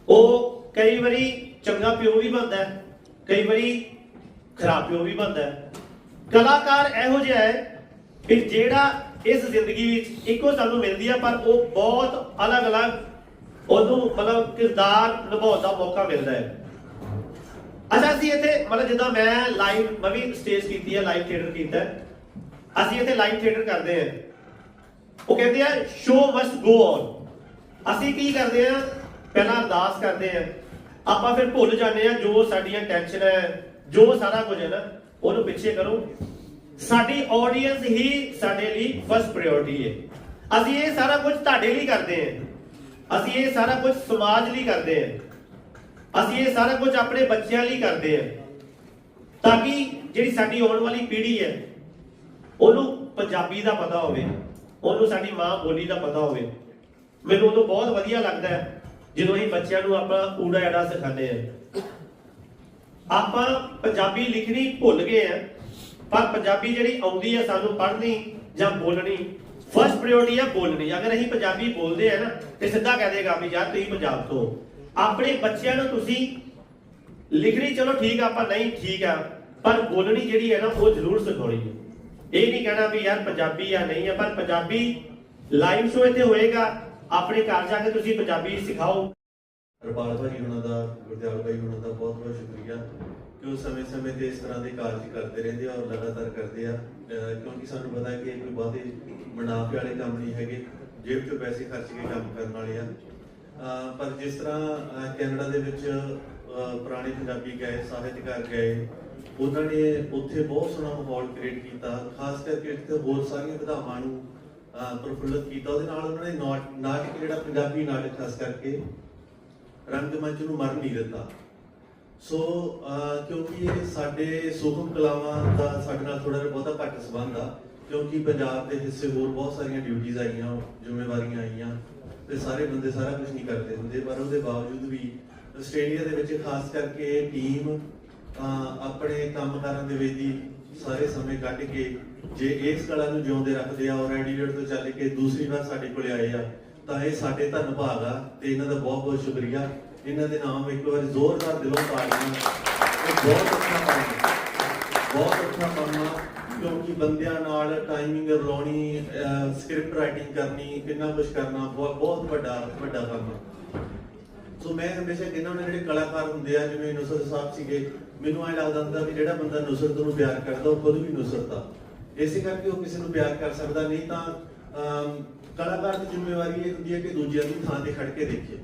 ਉਹ ਕਈ ਵਾਰੀ ਚੰਗਾ ਪਿਓ ਵੀ ਬਣਦਾ ਹੈ, ਕਈ ਵਾਰੀ ਖਰਾਬ ਪਿਓ ਵੀ ਬਣਦਾ ਹੈ। ਕਲਾਕਾਰ ਇਹੋ ਜਿਹਾ ਹੈ ਕਿ ਜਿਹੜਾ ਇਸ ਜ਼ਿੰਦਗੀ ਵਿੱਚ ਇੱਕੋ ਸਾਨੂੰ ਮਿਲਦੀ ਹੈ ਪਰ ਉਹ ਬਹੁਤ ਅਲੱਗ-ਅਲੱਗ ਉਹਨੂੰ ਮਤਲਬ ਕਿਰਦਾਰ ਨਿਭਾਉਣ ਦਾ ਮੌਕਾ ਮਿਲਦਾ ਹੈ। ਅੱਛਾ, ਅਸੀਂ ਇੱਥੇ ਮਤਲਬ ਜਿੱਦਾਂ ਮੈਂ ਲਾਈਵ ਮੈਂ ਵੀ ਸਟੇਜ ਕੀਤੀ ਹੈ ਲਾਈਵ ਥੀਏਟਰ ਕੀਤਾ ਅਸੀਂ ਇੱਥੇ ਲਾਈਵ ਥੀਏਟਰ ਕਰਦੇ ਹਾਂ। ਉਹ ਕਹਿੰਦੇ ਆ ਸ਼ੋ ਮਸਟ ਗੋ ਔਨ ਅਸੀਂ ਕੀ ਕਰਦੇ ਆ ਪਹਿਲਾਂ ਅਰਦਾਸ ਕਰਦੇ ਆ ਆਪਾਂ ਫਿਰ ਭੁੱਲ ਜਾਂਦੇ ਆ ਜੋ ਸਾਡੀਆਂ ਟੈਨਸ਼ਨ ਹੈ, ਜੋ ਸਾਰਾ ਕੁਝ ਹੈ ਨਾ। ਉਹਨੂੰ ਪਿੱਛੇ ਕਰੋ। ਸਾਡੀ ਆਡੀਅנס ਹੀ ਸਾਡੇ ਲਈ ਫਸਟ ਪ੍ਰਾਇੋਰਟੀ ਹੈ। ਅਸੀਂ ਇਹ ਸਾਰਾ ਕੁਝ ਤੁਹਾਡੇ ਲਈ ਕਰਦੇ ਹਾਂ। ਅਸੀਂ ਇਹ ਸਾਰਾ ਕੁਝ ਸਮਾਜ ਲਈ ਕਰਦੇ ਹਾਂ। ਅਸੀਂ ਇਹ ਸਾਰਾ ਕੁਝ ਆਪਣੇ ਬੱਚਿਆਂ ਲਈ ਕਰਦੇ ਹਾਂ। ਤਾਂ ਕਿ ਜਿਹੜੀ ਸਾਡੀ ਆਉਣ ਵਾਲੀ ਪੀੜ੍ਹੀ ਹੈ, ਉਹਨੂੰ ਪੰਜਾਬੀ ਦਾ ਪਤਾ ਹੋਵੇ, ਉਹਨੂੰ ਸਾਡੀ ਮਾਂ ਬੋਲੀ ਦਾ ਪਤਾ ਹੋਵੇ। ਮੈਨੂੰ ਉਦੋਂ ਬਹੁਤ ਵਧੀਆ ਲੱਗਦਾ ਹੈ, ਜਦੋਂ ਅਸੀਂ ਬੱਚਿਆਂ ਨੂੰ ਆਪਾਂ ਊੜਾ ਐੜਾ ਸਿਖਾਉਂਦੇ ਹਾਂ। ਆਪਾਂ ਪੰਜਾਬੀ ਲਿਖਣੀ ਭੁੱਲ ਗਏ ਆ, ਪਰ ਪੰਜਾਬੀ ਜਿਹੜੀ ਆਉਂਦੀ ਹੈ ਸਾਨੂੰ ਪੜ੍ਹਨੀ ਜਾਂ ਬੋਲਣੀ ਫਸਟ ਪ੍ਰਾਇੋਰਟੀ ਹੈ ਬੋਲਣੀ। ਅਗਰ ਅਸੀਂ ਪੰਜਾਬੀ ਬੋਲਦੇ ਆ ਨਾ, ਤੇ ਸਿੱਧਾ ਕਹਿ ਦੇਗਾ ਵੀ ਯਾਰ ਤੁਸੀਂ ਪੰਜਾਬ ਤੋਂ ਆਪਣੇ ਬੱਚਿਆਂ ਨੂੰ ਤੁਸੀਂ ਲਿਖਣੀ ਚਲੋ ਠੀਕ ਆ, ਆਪਾਂ ਨਹੀਂ ਠੀਕ ਆ, ਪਰ ਬੋਲਣੀ ਜਿਹੜੀ ਹੈ ਨਾ, ਉਹ ਜ਼ਰੂਰ ਸਿਖਾਉਣੀ ਹੈ ਇਹ ਨਹੀਂ ਕਹਿਣਾ ਵੀ ਯਾਰ ਪੰਜਾਬੀ ਆ, ਨਹੀਂ ਆ, ਪਰ ਪੰਜਾਬੀ ਲਾਈਵ ਸ਼ੋਅ ਇੱਥੇ ਹੋਏਗਾ। ਆਪਣੇ ਘਰ ਜਾ ਕੇ ਤੁਸੀਂ ਪੰਜਾਬੀ ਸਿਖਾਓ। ਰਪਾਲ ਭਾਈ ਉਹਨਾਂ ਦਾ, ਗੁਰਦਿਆਲ ਭਾਈ ਉਹਨਾਂ ਦਾ ਬਹੁਤ ਬਹੁਤ ਸ਼ੁਕਰੀਆ ਕਿ ਉਹ ਸਮੇਂ-ਸਮੇਂ ਤੇ ਇਸ ਤਰ੍ਹਾਂ ਦੇ ਕਾਰਜ ਕਰਦੇ ਰਹਿੰਦੇ ਆ ਔਰ ਲਗਾਤਾਰ ਕਰਦੇ ਆ। ਕਿਉਂਕਿ ਸਾਨੂੰ ਪਤਾ ਹੈ ਕਿ ਇਹ ਕੋਈ ਬਹੁਤੇ ਮੁਨਾਫੇ ਵਾਲੇ ਕੰਮ ਨਹੀਂ ਹੈਗੇ, ਜੇਬ ਚੋਂ ਪੈਸੇ ਖਰਚ ਕੇ ਕੰਮ ਕਰਨ ਵਾਲੇ ਆ। ਪਰ ਜਿਸ ਤਰ੍ਹਾਂ ਕੈਨੇਡਾ ਦੇ ਵਿੱਚ ਪੁਰਾਣੇ ਪੰਜਾਬੀ ਗਏ ਸਾਹਿਤਕਾਰ ਗਏ, ਉਹਨਾਂ ਨੇ ਉੱਥੇ ਬਹੁਤ ਸੋਹਣਾ ਮਾਹੌਲ ਕ੍ਰੀਏਟ ਕੀਤਾ। ਖਾਸ ਕਰਕੇ ਇੱਥੇ ਹੋਰ ਸਾਰੀਆਂ ਵਿਧਾਵਾਂ ਨੂੰ, ਅਹ ਪ੍ਰਫੁੱਲਤ ਕੀਤਾ। ਉਹਦੇ ਨਾਲ ਉਹਨਾਂ ਨੇ ਨਾਟਕ ਜਿਹੜਾ ਪੰਜਾਬੀ ਨਾਟਕ, ਖਾਸ ਕਰਕੇ ਰੰਗਮੰਚ ਨੂੰ ਮਰ ਨਹੀਂ ਦਿੱਤਾ। ਸੋ ਕਿਉਂਕਿ ਇਹ ਸਾਡੇ ਸੂਖਮ ਕਲਾਵਾਂ ਦਾ ਸਾਡੇ ਨਾਲ ਥੋੜਾ ਜਿਹਾ ਬਹੁਤਾ ਘੱਟ ਸੰਬੰਧ ਆ, ਕਿਉਂਕਿ ਪੰਜਾਬ ਦੇ ਹਿੱਸੇ ਹੋਰ ਬਹੁਤ ਸਾਰੀਆਂ ਡਿਊਟੀਆਂ ਆਈਆਂ ਜ਼ਿੰਮੇਵਾਰੀਆਂ ਆਈਆਂ ਤੇ ਸਾਰੇ ਬੰਦੇ ਸਾਰਾ ਕੁਝ ਨਹੀਂ ਕਰਦੇ ਹੁੰਦੇ, ਪਰ ਉਹਦੇ ਬਾਵਜੂਦ ਵੀ ਆਸਟ੍ਰੇਲੀਆ ਦੇ ਵਿੱਚ ਖਾਸ ਕਰਕੇ ਟੀਮ ਆਪਣੇ ਕੰਮਕਾਰਾਂ ਦੇ ਵਿੱਚ ਹੀ ਸਾਰੇ ਸਮੇਂ ਕੱਢ ਕੇ ਜੇ ਇਸ ਕਲਾ ਨੂੰ ਜਿਉਂਦੇ ਰੱਖਦੇ ਆ ਔਰ ਐਡੀਲੇਟ ਤੋਂ ਚੱਲ ਕੇ ਦੂਸਰੀ ਵਾਰ ਸਾਡੇ ਕੋਲੇ ਆਏ ਆ ਤਾਂ ਇਹ ਸਾਡੇ ਧੰਨ ਭਾਗ ਆ ਤੇ ਇਹਨਾਂ ਦਾ ਬਹੁਤ ਬਹੁਤ ਸ਼ੁਕਰੀਆ। ਇਹਨਾਂ ਦੇ ਨਾਮ ਇੱਕ ਵਾਰ ਜ਼ੋਰਦਾਰ ਦਿਲੋਂ ਤਾੜੀਆਂ ਇਹ ਬਹੁਤ ਅੱਛਾ ਕੰਮ ਬਹੁਤ ਅੱਛਾ ਕੰਮ ਕਿਉਂਕਿ ਬੰਦਿਆਂ ਨਾਲ ਟਾਈਮਿੰਗ ਰਲਾਉਣੀ ਸਕ੍ਰਿਪਟ ਰਾਈਟਿੰਗ ਕਰਨੀ ਕਿੰਨਾ ਕੁਝ ਕਰਨਾ ਬਹੁਤ ਬਹੁਤ ਵੱਡਾ ਵੱਡਾ ਕੰਮ ਸੋ ਮੈਂ ਹਮੇਸ਼ਾ ਕਹਿੰਦਾ ਉਹਨਾਂ ਜਿਹੜੇ ਕਲਾਕਾਰ ਹੁੰਦੇ ਆ ਜਿਵੇਂ ਨੁਸਰਤ ਸਾਹਿਬ ਸੀਗੇ ਮੈਨੂੰ ਐਂ ਲੱਗਦਾ ਹੁੰਦਾ ਵੀ ਜਿਹੜਾ ਬੰਦਾ ਨੁਸਰਤ ਨੂੰ ਪਿਆਰ ਕਰਦਾ ਉਹ ਖੁਦ ਵੀ ਨੁਸਰਤ ਆ। ਇਸੇ ਕਰਕੇ ਉਹ ਕਿਸੇ ਨੂੰ ਪਿਆਰ ਕਰ ਸਕਦਾ ਨਹੀਂ ਤਾਂ ਅਮ, ਕਲਾਕਾਰ ਦੀ ਜ਼ਿੰਮੇਵਾਰੀ ਇਹ ਹੁੰਦੀ ਹੈ ਕਿ ਦੂਜਿਆਂ ਦੀ ਥਾਂ ਤੇ ਖੜ ਕੇ ਦੇਖੇ।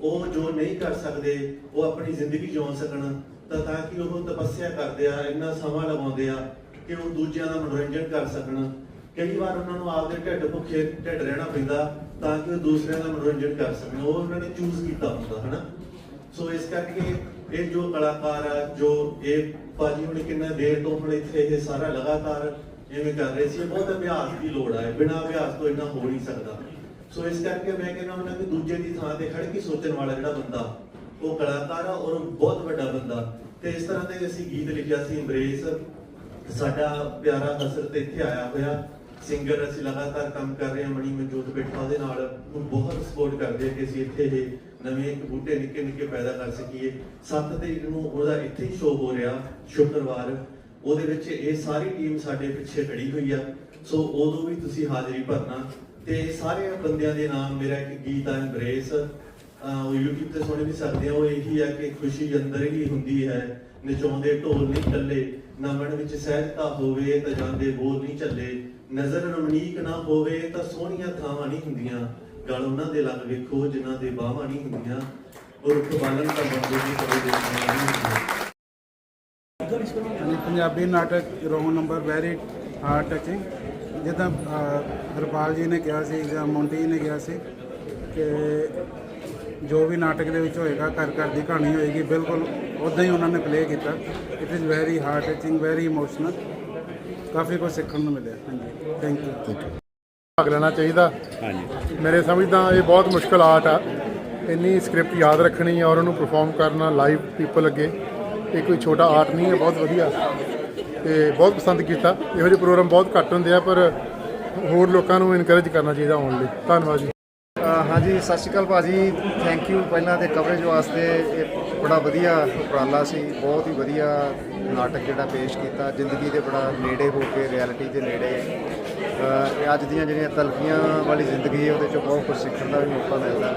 ਉਹ ਜੋ ਨਹੀਂ ਕਰ ਸਕਦੇ, ਉਹ ਆਪਣੀ ਜ਼ਿੰਦਗੀ ਜਿਉਂ ਸਕਣ, ਤਾਂ ਤਾਂ ਕਿ ਉਹ ਤਪੱਸਿਆ ਕਰਦੇ ਆ, ਇੰਨਾ ਸਮਾਂ ਲਗਾਉਂਦੇ ਆ ਕਿ ਉਹ ਦੂਜਿਆਂ ਦਾ ਮਨੋਰੰਜਨ ਕਰ ਸਕਣ। ਕਈ ਵਾਰ ਉਹਨਾਂ ਨੂੰ ਆਪਦੇ ਢਿੱਡ ਭੁੱਖੇ ਢਿੱਡ ਰਹਿਣਾ ਪੈਂਦਾ, ਤਾਂ ਕਿ ਉਹ ਦੂਸਰਿਆਂ ਦਾ ਮਨੋਰੰਜਨ ਕਰ ਸਕਣ। ਉਹ ਉਹਨਾਂ ਨੇ ਚੂਜ਼ ਕੀਤਾ ਹੁੰਦਾ, ਹਨਾ? ਸੋ ਇਸ ਕਰਕੇ ਇਹ ਜੋ ਕਲਾਕਾਰ ਆ, ਜੋ ਇਹ ਭਾਜੀ ਹੁਣ ਕਿੰਨਾ ਦੇਰ ਤੋਂ ਹੁਣ ਇੱਥੇ ਇਹ ਸਾਰਾ ਲਗਾਤਾਰ ਜਿਵੇਂ ਕਰ ਰਹੇ ਸੀ, ਇਹ ਬਹੁਤ ਅਭਿਆਸ ਦੀ ਲੋੜ ਆ ਬਿਨਾਂ ਅਭਿਆਸ ਤੋਂ ਇੰਨਾ ਹੋ ਨਹੀਂ ਸਕਦਾ। ਸੋ ਇਸ ਕਰਕੇ ਮੈਂ ਕਹਿੰਦਾ ਹੁੰਦਾ ਕਿ ਦੂਜੇ ਦੀ ਥਾਂ ਤੇ ਖੜ ਕੇ ਸੋਚਣ ਵਾਲਾ ਜਿਹੜਾ ਬੰਦਾ, ਉਹ ਕਲਾਕਾਰ ਆ ਔਰ ਬਹੁਤ ਵੱਡਾ ਬੰਦਾ। ਤੇ ਇਸ ਤਰ੍ਹਾਂ ਦੇ ਅਸੀਂ ਗੀਤ ਲਿਖਿਆ ਸੀ ਅੰਬਰੇਸ ਸਾਡਾ ਪਿਆਰਾ ਹਸਰਤ ਇੱਥੇ ਆਇਆ ਹੋਇਆ। ਸਿੰਗਰ ਅਸੀਂ ਲਗਾਤਾਰ ਕੰਮ ਕਰ ਰਹੇ ਹਾਂ ਮਣੀ ਮਨਜੋਤ ਬੈਠਾ ਦੇ ਨਾਲ। ਉਹ ਬਹੁਤ ਸਪੋਰਟ ਕਰਦੇ ਆ ਕਿ ਅਸੀਂ ਇੱਥੇ ਇਹ ਨਵੇਂ ਇੱਕ ਬੂਟੇ ਨਿੱਕੇ ਨਿੱਕੇ ਪੈਦਾ ਕਰ ਸਕੀਏ। 7 ਤਰੀਕ ਨੂੰ ਉਹਦਾ ਇੱਥੇ ਹੀ ਸ਼ੋਅ ਹੋ ਰਿਹਾ, ਸ਼ੁੱਕਰਵਾਰ। ਉਹਦੇ ਵਿੱਚ ਇਹ ਸਾਰੀ ਟੀਮ ਸਾਡੇ ਪਿੱਛੇ ਖੜੀ ਹੋਈ ਆ। ਸੋ ਉਦੋਂ ਵੀ ਤੁਸੀਂ ਹਾਜ਼ਰੀ ਭਰਨਾ। ਤੇ ਸਾਰੇ ਬੰਦਿਆਂ ਦੇ ਨਾਮ ਮੇਰਾ ਇੱਕ ਗੀਤ ਆ ਐਮਬ੍ਰੇਸ ਉਹ YouTube ਤੇ ਸੁਣ ਵੀ ਸਕਦੇ ਹੋ ਉਹ ਇਹੀ ਆ ਕਿ ਖੁਸ਼ੀ ਅੰਦਰ ਹੀ ਹੁੰਦੀ ਹੈ। ਨਚਾਉਂਦੇ ਢੋਲ ਨਹੀਂ ਚੱਲੇ। ਨਾ ਵਿੱਚ ਸਹਿਜਤਾ ਹੋਵੇ ਤਾਂ ਜਾਂਦੇ ਬੋਲ ਨਹੀਂ ਚੱਲੇ। ਨਜ਼ਰ ਰਮਣੀਕ ਨਾ ਹੋਵੇ ਤਾਂ ਸੋਹਣੀਆਂ ਥਾਵਾਂ ਨਹੀਂ ਹੁੰਦੀਆਂ। ਗਲ ਉਹਨਾਂ ਦੇ ਲੱਗ ਵੇਖੋ, ਜਿਨ੍ਹਾਂ ਦੇ ਬਾਹਾਂ ਨਹੀਂ ਹੁੰਦੀਆਂ। ਔਰ ਰੁੱਖ ਤਾਂ ਬੰਦੇ ਦੀ ਕਦੇ ਦੇਖਣਾ ਨਹੀਂ ਹੁੰਦੀਆਂ ਪੰਜਾਬੀ ਨਾਟਕ wrong number very heart touching ਜਿੱਦਾਂ ਹਰਪਾਲ ਜੀ ਨੇ ਕਿਹਾ ਸੀ ਜਾਂ ਮੌਂਟੀ ਜੀ ਨੇ ਕਿਹਾ ਸੀ ਕਿ ਜੋ ਵੀ ਨਾਟਕ ਦੇ ਵਿੱਚ ਹੋਏਗਾ ਘਰ ਘਰ ਦੀ ਕਹਾਣੀ ਹੋਏਗੀ ਬਿਲਕੁਲ ਉਦਾਂ ਹੀ ਉਹਨਾਂ ਨੇ ਪਲੇ ਕੀਤਾ। It is very heart touching very emotional ਕਾਫੀ ਕੁਝ ਸਿੱਖਣ ਨੂੰ ਮਿਲਿਆ। ਹਾਂਜੀ। ਥੈਂਕ ਯੂ ਭਾਗ ਲੈਣਾ ਚਾਹੀਦਾ। ਮੇਰੇ ਸਮਝਦਾ ਇਹ ਬਹੁਤ ਮੁਸ਼ਕਲ ਆਰਟ ਆ। ਇੰਨੀ ਸਕ੍ਰਿਪਟ ਯਾਦ ਰੱਖਣੀ ਔਰ ਉਹਨੂੰ ਪਰਫਾਰਮ ਕਰਨਾ ਲਾਈਵ ਪੀਪਲ ਅੱਗੇ। ਇਹ ਕੋਈ ਛੋਟਾ ਆਰਟ ਨਹੀਂ ਹੈ, ਬਹੁਤ ਵਧੀਆ। ਤੇ ਬਹੁਤ ਪਸੰਦ ਕੀਤਾ। ਇਹੋ ਜਿਹੇ ਪ੍ਰੋਗਰਾਮ ਬਹੁਤ ਘੱਟ ਹੁੰਦੇ ਆ, ਪਰ ਹੋਰ ਲੋਕਾਂ ਨੂੰ ਇਨਕਰੇਜ ਕਰਨਾ ਚਾਹੀਦਾ ਆਉਣ ਲਈ। ਧੰਨਵਾਦ ਜੀ। ਹਾਂਜੀ, ਸਤਿ ਸ਼੍ਰੀ ਅਕਾਲ ਭਾਜੀ। ਥੈਂਕ ਯੂ ਪਹਿਲਾਂ ਤੇ ਕਵਰੇਜ ਵਾਸਤੇ ਇਹ ਬੜਾ ਵਧੀਆ ਉਪਰਾਲਾ ਸੀ। ਬਹੁਤ ਹੀ ਵਧੀਆ ਨਾਟਕ ਜਿਹੜਾ ਪੇਸ਼ ਕੀਤਾ। ਜ਼ਿੰਦਗੀ ਦੇ ਬੜਾ ਨੇੜੇ ਹੋ ਕੇ ਰਿਐਲਿਟੀ ਦੇ ਨੇੜੇ। ਅੱਜ ਦੀਆਂ ਜਿਹੜੀਆਂ ਤਲਕੀਆਂ ਵਾਲੀ ਜ਼ਿੰਦਗੀ ਹੈ, ਉਹਦੇ ਚੋਂ ਬਹੁਤ ਕੁਝ ਸਿੱਖਣ ਦਾ ਵੀ ਮੌਕਾ ਮਿਲਦਾ।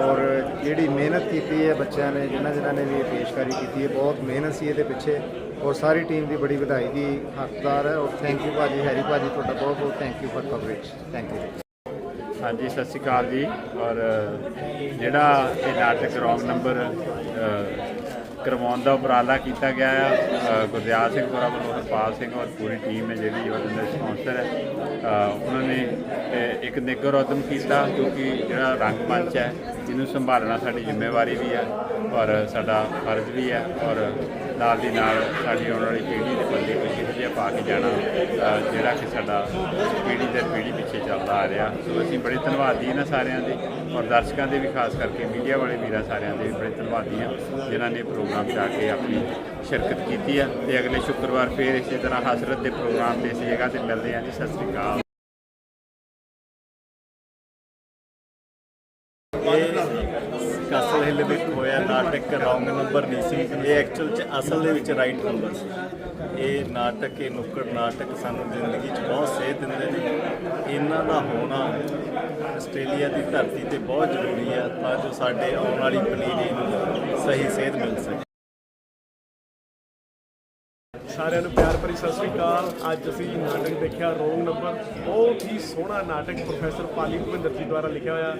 ਔਰ ਜਿਹੜੀ ਮਿਹਨਤ ਕੀਤੀ ਹੈ ਬੱਚਿਆਂ ਨੇ, ਜਿਨ੍ਹਾਂ ਜਿਨ੍ਹਾਂ ਨੇ ਵੀ ਇਹ ਪੇਸ਼ਕਾਰੀ ਕੀਤੀ ਹੈ, ਬਹੁਤ ਮਿਹਨਤ ਸੀ ਇਹਦੇ ਪਿੱਛੇ ਔਰ ਸਾਰੀ ਟੀਮ ਦੀ ਬੜੀ ਵਧਾਈ ਦੀ ਹੱਕਦਾਰ ਹੈ ਔਰ ਥੈਂਕ ਯੂ ਭਾਜੀ, ਹੈਰੀ ਭਾਜੀ, ਤੁਹਾਡਾ ਬਹੁਤ ਬਹੁਤ thank you for coverage thank you ਹਾਂਜੀ, ਸਤਿ ਸ਼੍ਰੀ ਅਕਾਲ ਜੀ ਔਰ ਜਿਹੜਾ ਇਹ ਨਾਟਕ ਰੌਂਗ ਨੰਬਰ ਕਰਵਾਉਣ ਦਾ ਉਪਰਾਲਾ ਕੀਤਾ ਗਿਆ ਆ। ਗੁਰਦਿਆਲ ਸਿੰਘ ਹੋਰਾਂ ਵੱਲੋਂ ਹਰਪਾਲ ਸਿੰਘ ਔਰ ਪੂਰੀ ਟੀਮ ਹੈ ਜਿਹੜੀ ਉਹਨਾਂ ਦਾ ਸਪਾਂਸਰ ਹੈ। ਉਹਨਾਂ ਨੇ ਇੱਕ ਨਿੱਘਰ ਉਦਮ ਕੀਤਾ ਕਿਉਂਕਿ ਜਿਹੜਾ ਰੰਗਮੰਚ ਹੈ ਇਹਨੂੰ ਸੰਭਾਲਣਾ ਸਾਡੀ ਜ਼ਿੰਮੇਵਾਰੀ ਵੀ ਹੈ ਔਰ ਸਾਡਾ ਫਰਜ਼ ਵੀ ਹੈ ਔਰ ਨਾਲ ਦੀ ਨਾਲ ਸਾਡੀ ਆਉਣ ਵਾਲੀ ਪੀੜ੍ਹੀ ਦੇ ਪੱਲੇ ਕੋਈ ਕਿਹੋ ਜਿਹਾ ਪਾ ਕੇ ਜਾਣਾ ਜਿਹੜਾ ਕਿ ਸਾਡਾ ਪੀੜ੍ਹੀ ਦਰ ਪੀੜ੍ਹੀ ਪਿੱਛੇ ਚੱਲਦਾ ਆ ਰਿਹਾ। ਸੋ ਅਸੀਂ ਬੜੇ ਧੰਨਵਾਦੀ ਇਹਨਾਂ ਸਾਰਿਆਂ ਦੇ। ਔਰ ਦਰਸ਼ਕਾਂ ਦੇ ਵੀ, ਖਾਸ ਕਰਕੇ ਮੀਡੀਆ ਵਾਲੇ ਵੀਰਾਂ ਸਾਰਿਆਂ ਦੇ ਵੀ ਬੜੇ ਧੰਨਵਾਦੀ ਹਾਂ, ਜਿਨ੍ਹਾਂ ਨੇ ਪ੍ਰੋਗਰਾਮ 'ਚ ਆ ਕੇ ਆਪਣੀ ਸ਼ਿਰਕਤ ਕੀਤੀ ਆ ਤੇ ਅਗਲੇ ਸ਼ੁੱਕਰਵਾਰ ਫੇਰ ਇਸੇ ਤਰ੍ਹਾਂ ਹਸਰਤ ਦੇ ਪ੍ਰੋਗਰਾਮ ਤੇ ਇਸ ਜਗ੍ਹਾ ਤੇ ਮਿਲਦੇ ਹਾਂ ਜੀ। ਸਤਿ ਸ੍ਰੀ ਅਕਾਲ। ਕਸਲ ਹਿੱਲ ਵਿੱਚ ਹੋਇਆ ਨਾਟਕ ਰੌਂਗ ਨੰਬਰ ਨਹੀਂ ਸੀ। ਇਹ ਐਕਚੁਅਲ ਚ ਅਸਲ ਦੇ ਵਿੱਚ ਰਾਈਟ ਨੰਬਰ ਸੀ। ਇਹ ਨਾਟਕ, ਇਹ ਨੁੱਕੜ ਨਾਟਕ ਸਾਨੂੰ ਜ਼ਿੰਦਗੀ 'ਚ ਬਹੁਤ ਸੇਧ ਦਿੰਦੇ ਨੇ। ਇਹਨਾਂ ਦਾ ਹੋਣਾ ਆਸਟ੍ਰੇਲੀਆ ਦੀ ਧਰਤੀ ਤੇ ਬਹੁਤ ਜ਼ਰੂਰੀ ਹੈ ਤਾਂ ਜੋ ਸਾਡੇ ਆਉਣ ਵਾਲੀ ਪੀੜ੍ਹੀ ਨੂੰ ਸਹੀ ਸੇਧ ਮਿਲ ਸਕੇ। ਸਾਰਿਆਂ ਨੂੰ ਪਿਆਰ ਭਰੀ ਸਤਿ ਸ੍ਰੀ ਅਕਾਲ। ਅੱਜ ਅਸੀਂ ਨਾਟਕ ਦੇਖਿਆ ਰੋਂਗ ਨੰਬਰ। ਬਹੁਤ ਹੀ ਸੋਹਣਾ ਨਾਟਕ ਪ੍ਰੋਫੈਸਰ ਪਾਲੀ ਭੁਪਿੰਦਰ ਜੀ ਦੁਆਰਾ ਲਿਖਿਆ ਹੋਇਆ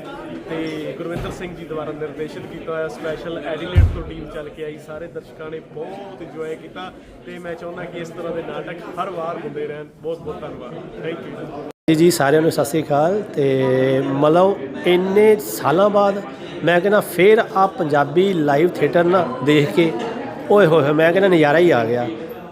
ਤੇ ਗੁਰਵਿੰਦਰ ਸਿੰਘ ਜੀ ਦੁਆਰਾ ਨਿਰਦੇਸ਼ਿਤ ਕੀਤਾ ਹੋਇਆ। ਸਪੈਸ਼ਲ ਐਡੀਲੇਟ ਤੋਂ ਟੀਮ ਚੱਲ ਕੇ ਆਈ। ਸਾਰੇ ਦਰਸ਼ਕਾਂ ਨੇ ਬਹੁਤ ਇੰਜੋਏ ਕੀਤਾ ਤੇ ਮੈਂ ਚਾਹੁੰਦਾ ਕਿ ਇਸ ਤਰ੍ਹਾਂ ਦੇ ਨਾਟਕ ਹਰ ਵਾਰ ਹੁੰਦੇ ਰਹਿਣ। ਬਹੁਤ ਬਹੁਤ ਧੰਨਵਾਦ। ਥੈਂਕ ਯੂ ਜੀ ਜੀ, ਸਾਰਿਆਂ ਨੂੰ ਸਤਿ ਸ੍ਰੀ ਅਕਾਲ ਤੇ ਮਤਲਬ ਇੰਨੇ ਸਾਲਾਂ ਬਾਅਦ ਮੈਂ ਕਹਿੰਦਾ ਫੇਰ ਆ ਪੰਜਾਬੀ ਲਾਈਵ ਥੀਏਟਰ ਨਾ ਦੇਖ ਕੇ, ਓਏ ਹੋਏ ਹੋਏ, ਮੈਂ ਕਹਿੰਦਾ ਨਜ਼ਾਰਾ ਹੀ ਆ ਗਿਆ।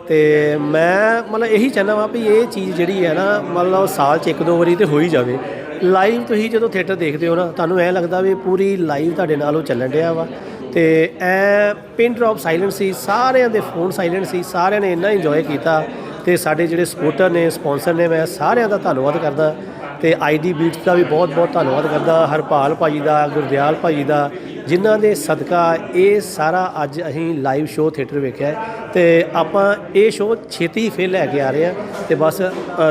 ਤੇ ਮੈਂ ਮਤਲਬ ਇਹੀ ਚਾਹੁੰਦਾ ਵਾਂ ਵੀ ਇਹ ਚੀਜ਼ ਜਿਹੜੀ ਹੈ ਨਾ, ਮਤਲਬ ਸਾਲ 'ਚ ਇੱਕ ਦੋ ਵਾਰੀ ਤੇ ਹੋ ਹੀ ਜਾਵੇ। ਲਾਈਵ ਤੁਸੀਂ ਜਦੋਂ ਥੀਏਟਰ ਦੇਖਦੇ ਹੋ ਨਾ, ਤੁਹਾਨੂੰ ਐ ਲੱਗਦਾ ਵੀ ਪੂਰੀ ਲਾਈਵ ਤੁਹਾਡੇ ਨਾਲ ਉਹ ਚੱਲਣ ਡਿਆ ਵਾ। ਤੇ ਐ ਪਿਨ ਡ੍ਰੌਪ ਸਾਇਲੈਂਟ ਸੀ, ਸਾਰਿਆਂ ਦੇ ਫੋਨ ਸਾਇਲੈਂਟ ਸੀ, ਸਾਰਿਆਂ ਨੇ ਇੰਨਾ ਇੰਜੋਏ ਕੀਤਾ। ਤੇ ਸਾਡੇ ਜਿਹੜੇ ਸਪੋਰਟਰ ਨੇ ਸਪਾਂਸਰ ਨੇ, ਮੈਂ ਸਾਰਿਆਂ ਦਾ ਧੰਨਵਾਦ ਕਰਦਾ। ਤੇ ਆਈਡੀ ਬੀਟਸ ਦਾ ਵੀ ਬਹੁਤ ਬਹੁਤ ਧੰਨਵਾਦ ਕਰਦਾ ਹਰਪਾਲ ਭਾਜੀ ਦਾ ਗੁਰਦਿਆਲ ਭਾਜੀ ਦਾ ਜਿਨ੍ਹਾਂ ਦੇ ਸਦਕਾ ਇਹ ਸਾਰਾ ਅੱਜ ਅਸੀਂ ਲਾਈਵ ਸ਼ੋਅ ਥੀਏਟਰ ਵੇਖਿਆ ਤੇ ਆਪਾਂ ਇਹ ਸ਼ੋਅ ਛੇਤੀ ਹੀ ਫਿਰ ਲੈ ਕੇ ਆ ਰਹੇ ਹਾਂ ਤੇ ਬਸ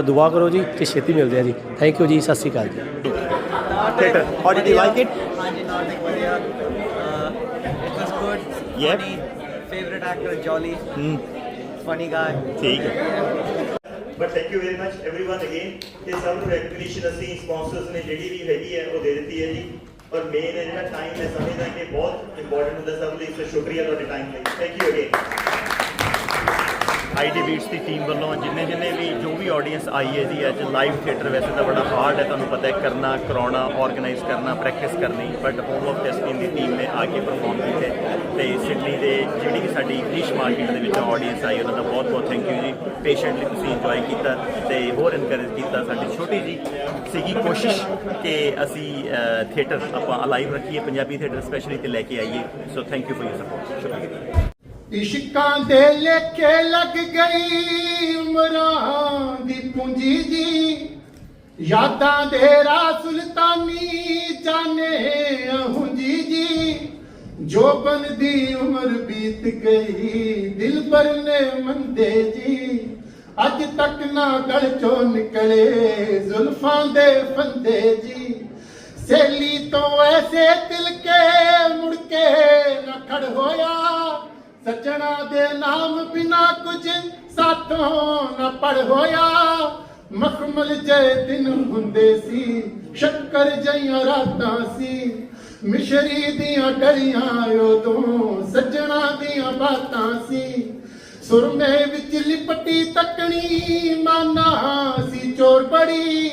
ਦੁਆ ਕਰੋ ਜੀ ਤੇ ਛੇਤੀ ਮਿਲਦੇ ਆ ਜੀ। ਥੈਂਕ ਯੂ ਜੀ ਸਤਿ ਸ਼੍ਰੀ ਅਕਾਲ ਜੀ। Theatre how did you like it ਹਾਂਜੀ ਨਾਟਕ ਵਧੀਆ it was good Yep. Favourite actor jolly funny guy ਠੀਕ ਹੈ। but thank you very much everyone again ਤੇ ਸਭ ਨੂੰ ਰੈਕਗਨੀਸ਼ਨ ਅਸੀਂ ਸਪਾਂਸਰਸ ਨੇ ਜਿਹੜੀ ਵੀ ਹੈਗੀ ਹੈ ਉਹ ਦੇ ਦਿੱਤੀ ਹੈ ਜੀ ਪਰ ਮੇਨ ਜਿਹੜਾ ਟਾਈਮ ਹੈ ਸਮਝਦਾ ਕਿ ਬਹੁਤ ਇੰਪੋਰਟੈਂਟ ਹੁੰਦਾ ਸਭ ਲਈ ਸੋ ਸ਼ੁਕਰੀਆ ਤੁਹਾਡੇ ਟਾਈਮ ਲਈ thank you again ID Beats the team ਵੱਲੋਂ ਜਿੰਨੇ ਜਿੰਨੇ ਵੀ ਜੋ ਵੀ ਆਡੀਅנס ਆਈ ਹੈ ਜੀ, ਅੱਜ ਲਾਈਵ ਥੀਏਟਰ ਵੈਸੇ ਤਾਂ ਬੜਾ ਹਾਰਡ ਹੈ, ਤੁਹਾਨੂੰ ਪਤਾ ਹੈ, ਕਰਨਾ, ਕਰਾਉਣਾ ਆਰਗੇਨਾਈਜ਼ ਕਰਨਾ ਪ੍ਰੈਕਟਿਸ ਕਰਨੀ ਬਟ ਹੋਮ ਆਫ ਜਸਟਿਨ ਦੀ ਟੀਮ ਨੇ ਆ ਕੇ ਪਰਫਾਰਮ ਕੀਤੇ ਤੇ ਸਿਡਨੀ ਦੇ ਜਿਹੜੀ ਵੀ ਸਾਡੀ ਇੰਗਲਿਸ਼ ਮਾਰਕੀਟ ਦੇ ਵਿੱਚ ਆਡੀਅנס ਆਈ, ਉਹਨਾਂ ਦਾ ਬਹੁਤ ਬਹੁਤ ਥੈਂਕ ਯੂ ਜੀ। ਪੇਸ਼ੈਂਟਲੀ ਤੁਸੀਂ ਇੰਜੋਏ ਕੀਤਾ ਤੇ ਹੋਰ ਇਨਕਰੇਜ ਕੀਤਾ ਸਾਡੀ ਛੋਟੀ ਜੀ ਸੀਗੀ ਕੋਸ਼ਿਸ਼ ਕਿ ਅਸੀਂ ਥੀਏਟਰ ਆਪਾਂ ਅਲਾਈਵ ਰੱਖੀਏ, ਪੰਜਾਬੀ ਥੀਏਟਰ ਸਪੈਸ਼ਲੀ ਤੇ ਲੈ ਕੇ ਆਈਏ। So thank you for your support ਸ਼ੁਕਰੀਆ। ਇਸ਼ਕਾਂ ਦੇ ਲੇਖੇ ਲੱਗ ਗਈ ਉਮਰਾਂ ਦੀ ਪੂੰਜੀ ਜੀ। ਯਾਦਾਂ ਦੇ ਰਾ ਸੁਲਤਾਨੀ ਜਾਣੇ ਹੁੰਜੀ ਜੀ। ਜੋਬਨ ਦੀ ਉਮਰ ਬੀਤ ਗਈ, ਦਿਲ ਪਰ ਨੇ ਮੰਦੇ ਜੀ। ਅੱਜ ਤੱਕ ਨਾ ਗਲ ਚੋਂ ਨਿਕਲੇ ਜ਼ੁਲਫਾਂ ਦੇ ਫੰਦੇ ਜੀ। ਸੇਲੀ ਤੋਂ ਐਸੇ ਦਿਲ ਕੇ ਮੁੜ ਕੇ ਨਾ ਖੜ ਹੋਇਆ। ਸੱਜਣਾ ਦੇ ਨਾਮ ਬਿਨਾ ਕੁਝ ਸਾਥੋਂ ਨਾ ਪੜ ਹੋਇਆ। ਮਖਮਲ ਜੇ ਦਿਨ ਹੁੰਦੇ ਸੀ, ਸ਼ੱਕਰ ਜਈਆਂ ਰਾਤਾਂ ਸੀ। ਮਿਸ਼ਰੀ ਦੀਆਂ ਗਲੀਆਂ ਉਦੋਂ, ਸੱਜਣਾ ਦੀਆਂ ਬਾਤਾਂ ਸੀ। ਸੁਰਮੇ ਵਿੱਚ ਲਿਪਟੀ ਤੱਕਣੀ, ਮਾਨਾ ਸੀ ਚੋਰ ਬੜੀ।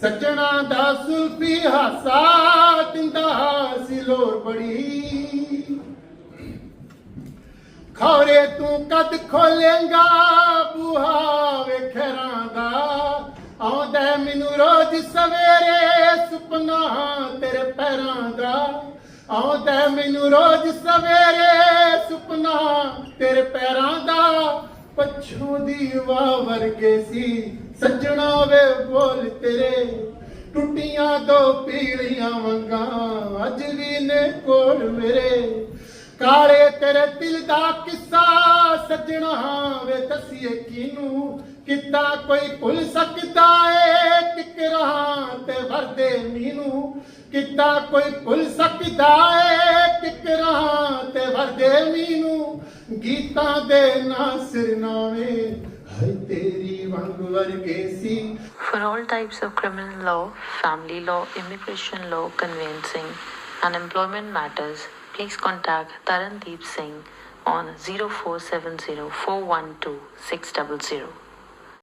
ਸੱਜਣਾ ਦਾ ਸੁਲਫੀ ਹਾਸਾ ਦਿੰਦਾ ਸੀ ਲੋਰ ਬੜੀ। ਖੌਰੇ ਤੂੰ ਕਦ ਖੋਲੇਂਗਾ, ਬੂਹਾ ਵੇਖਰਾਂ ਦਾ ਆਉਂਦਾ ਮੈਨੂੰ ਰੋਜ਼ ਸਵੇਰੇ ਸੁਪਨਾ ਤੇਰੇ ਪੈਰਾਂ ਦਾ। ਆਉਂਦਾ ਮੈਨੂੰ ਰੋਜ਼ ਸਵੇਰੇ ਸੁਪਨਾ ਤੇਰੇ ਪੈਰਾਂ ਦਾ। ਪੱਛੋਂ ਦੀ ਵਾ ਵਰਗੇ ਸੀ, ਸੱਜਣਾ ਵੇ ਬੋਲ ਤੇਰੇ। ਟੁੱਟੀਆਂ ਦੋ ਪੀੜੀਆਂ ਵੰਗਾਂ, ਅੱਜ ਵੀ ਨੇ ਕੋਲ ਮੇਰੇ। ਕਾਲੇ ਤੇਰੇ ਦਿਲ ਦਾ ਕਿੱਸਾ ਸੱਜਣਾ ਵੇ ਵੇ ਦਸੀਏ ਕਿਨੂੰ ਕਿੱਦਾਂ ਕੋਈ ਭੁੱਲ ਸਕਦਾ ਏ ਕਿਕਰਾਂ ਤੇ ਵਰਦੇ ਮੀਨੂੰ ਕਿੱਦਾਂ ਕੋਈ ਭੁੱਲ ਸਕਦਾ ਏ ਕਿਕਰਾਂ ਤੇ ਵਰਦੇ ਮੀਨੂੰ ਗੀਤਾਂ ਦੇ ਨਾ ਸਿਰਨਾਵੇਂ ਹਾਏ ਤੇਰੀ ਵਾਂਗ ਵਰਗੇ ਸੀ For all types of criminal law, family law, immigration law, conveyancing, and employment matters, please contact Tarandeep Singh on 0470 412 600.